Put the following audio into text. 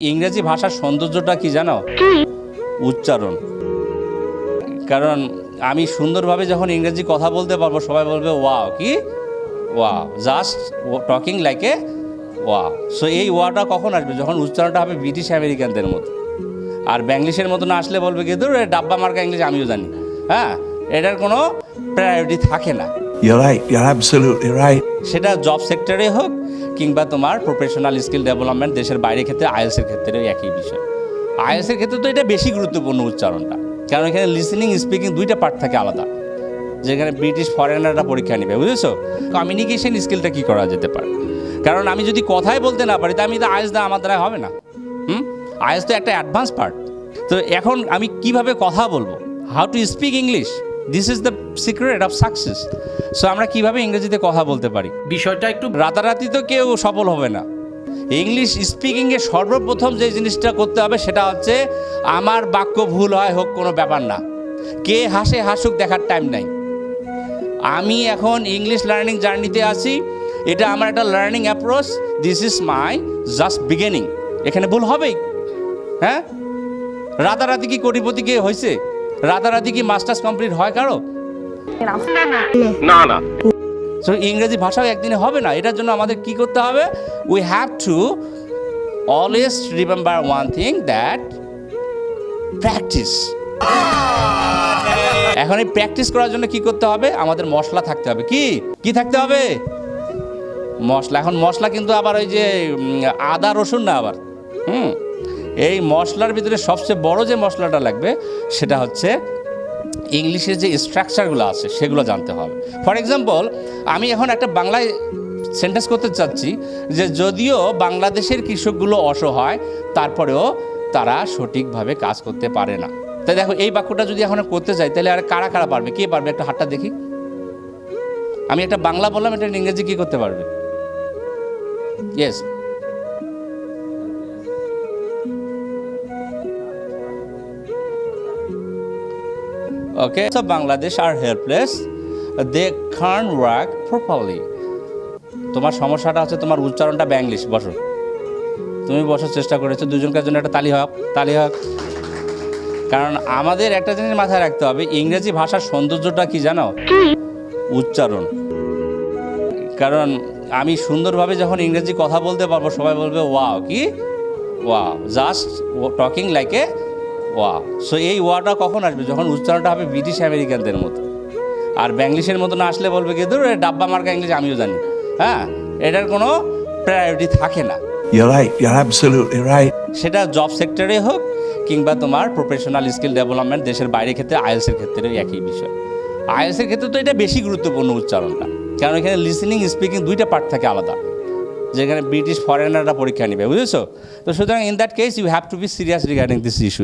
ইংরেজি ভাষার সৌন্দর্যটা কি জানো? উচ্চারণ। কারণ আমি সুন্দরভাবে যখন ইংরেজি কথা বলতে পারব, সবাই বলবে, ওয়াও, কি? Wow, just talking like a wow. So এই ওয়াটা কখন আসবে? যখন উচ্চারণটা হবে ব্রিটিশ আমেরিকানদের মতো। আর ব্যাংলিশের মতো না আসলে বলবে কি? ধর ডাব্বা মার্কা ইংলিশ, আমিও জানি। হ্যাঁ এটার কোনো প্রায়োরিটি থাকে না। সেটা জব সেক্টরে হোক কিংবা তোমার প্রফেশনাল স্কিল ডেভেলপমেন্ট দেশের বাইরের ক্ষেত্রে আইএলসের ক্ষেত্রেও একই বিষয়। আইএলসের ক্ষেত্রে তো এটা বেশি গুরুত্বপূর্ণ উচ্চারণটা। কারণ এখানে লিসেনিং স্পিকিং দুইটা পার্ট থাকে আলাদা। যেখানে ব্রিটিশ ফরেনাররা পরীক্ষা নেবে, বুঝেছ? কমিউনিকেশন স্কিলটা কি করা যেতে পারে? কারণ আমি যদি কথাই বলতে না পারি তা আমি তো আয়েস দ্বারা আমার দ্বারা হবে না। হুম? আইএলস তো একটা অ্যাডভান্স পার্ট তো এখন আমি কীভাবে কথা বলব? How to speak English this is the secret of success so আমরা কীভাবে ইংরেজিতে কথা বলতে পারি? বিষয়টা একটু রাতারাতি তো কেউ সফল হবে না। ইংলিশ স্পিকিংয়ে সর্বপ্রথম যে জিনিসটা করতে হবে সেটা হচ্ছে আমার বাক্য ভুল হয় হোক কোনো ব্যাপার না। কে হাসে হাসুক দেখার টাইম নাই। আমি এখন ইংলিশ লার্নিং জার্নিতে আছি। এটা আমার একটা learning approach this is my just beginning এখানে ভুল হবেই। হ্যাঁ? রাতারাতি কি কোটিপতি কে হয়েছে রাতারাতি কি মাস্টার্স কমপ্লিট হয় কারও? না। না সো ইংরেজি ভাষাও একদিনে হবে না এটার জন্য আমাদের কি করতে হবে? We have to always remember one thing that practice এখন এই প্র্যাকটিস করার জন্য কি করতে হবে? আমাদের মশলা থাকতে হবে। কি? কি থাকতে হবে? মশলা। এখন মশলা কিন্তু আবার ওই যে আদা রসুন না আবার। হুম? এই মশলার ভিতরে সবচেয়ে বড় যে মশলাটা লাগবে, সেটা হচ্ছে ইংলিশের যে স্ট্রাকচারগুলো আছে, সেগুলো জানতে হবে। ফর এক্সাম্পল আমি এখন একটা বাংলায় সেন্টেন্স করতে চাচ্ছি যে যদিও বাংলাদেশের কৃষকগুলো অসহায়, তারপরেও তারা সঠিকভাবে কাজ করতে পারে না। তাই দেখো, এই বাক্যটা যদি এখন করতে চাই তাহলে আর কারা কারা পারবে? কে পারবে? একটা হাতটা দেখি। আমি একটা বাংলা বললাম, এটা ইংরেজি কি করতে পারবে? Yes Okay, so Bangladesh are helpless. They can't work properly. তোমার সমস্যাটা হচ্ছে তোমার উচ্চারণটা ব্যাংলিশ বসো। তুমি বসার চেষ্টা করেছ দুজনকার জন্য একটা তালি হোক তালি হোক। কারণ আমাদের একটা জিনিস মাথায় রাখতে হবে ইংরেজি ভাষার সৌন্দর্যটা কি জানো? উচ্চারণ। কারণ আমি সুন্দরভাবে যখন ইংরেজি কথা বলতে পারব সবাই বলবে ওয়াও কি? Wow just talking like a wow so এই ওয়াটা কখন আসবে? যখন উচ্চারণটা হবে ব্রিটিশ আমেরিকানদের মতো। আর ব্যাংলিশের মতো না আসলে বলবে কি? ধর ডাব্বা মার্কা ইংলিশ আমিও জানি। হ্যাঁ? এটার কোনো প্রায়োরিটি থাকে না. সেটা জব সেক্টরে হোক কিংবা তোমার প্রফেশনাল স্কিল ডেভেলপমেন্ট দেশের বাইরের ক্ষেত্রে আইএলসের ক্ষেত্রেও একই বিষয়। আইএলসের ক্ষেত্রে তো এটা বেশি গুরুত্বপূর্ণ উচ্চারণটা। কারণ এখানে লিসেনিং স্পিকিং দুইটা পার্ট থাকে আলাদা। যেখানে ব্রিটিশ ফরেনাররা পরীক্ষা নেবে, বুঝেছ? তো সুতরাং in that case you have to be serious regarding this issue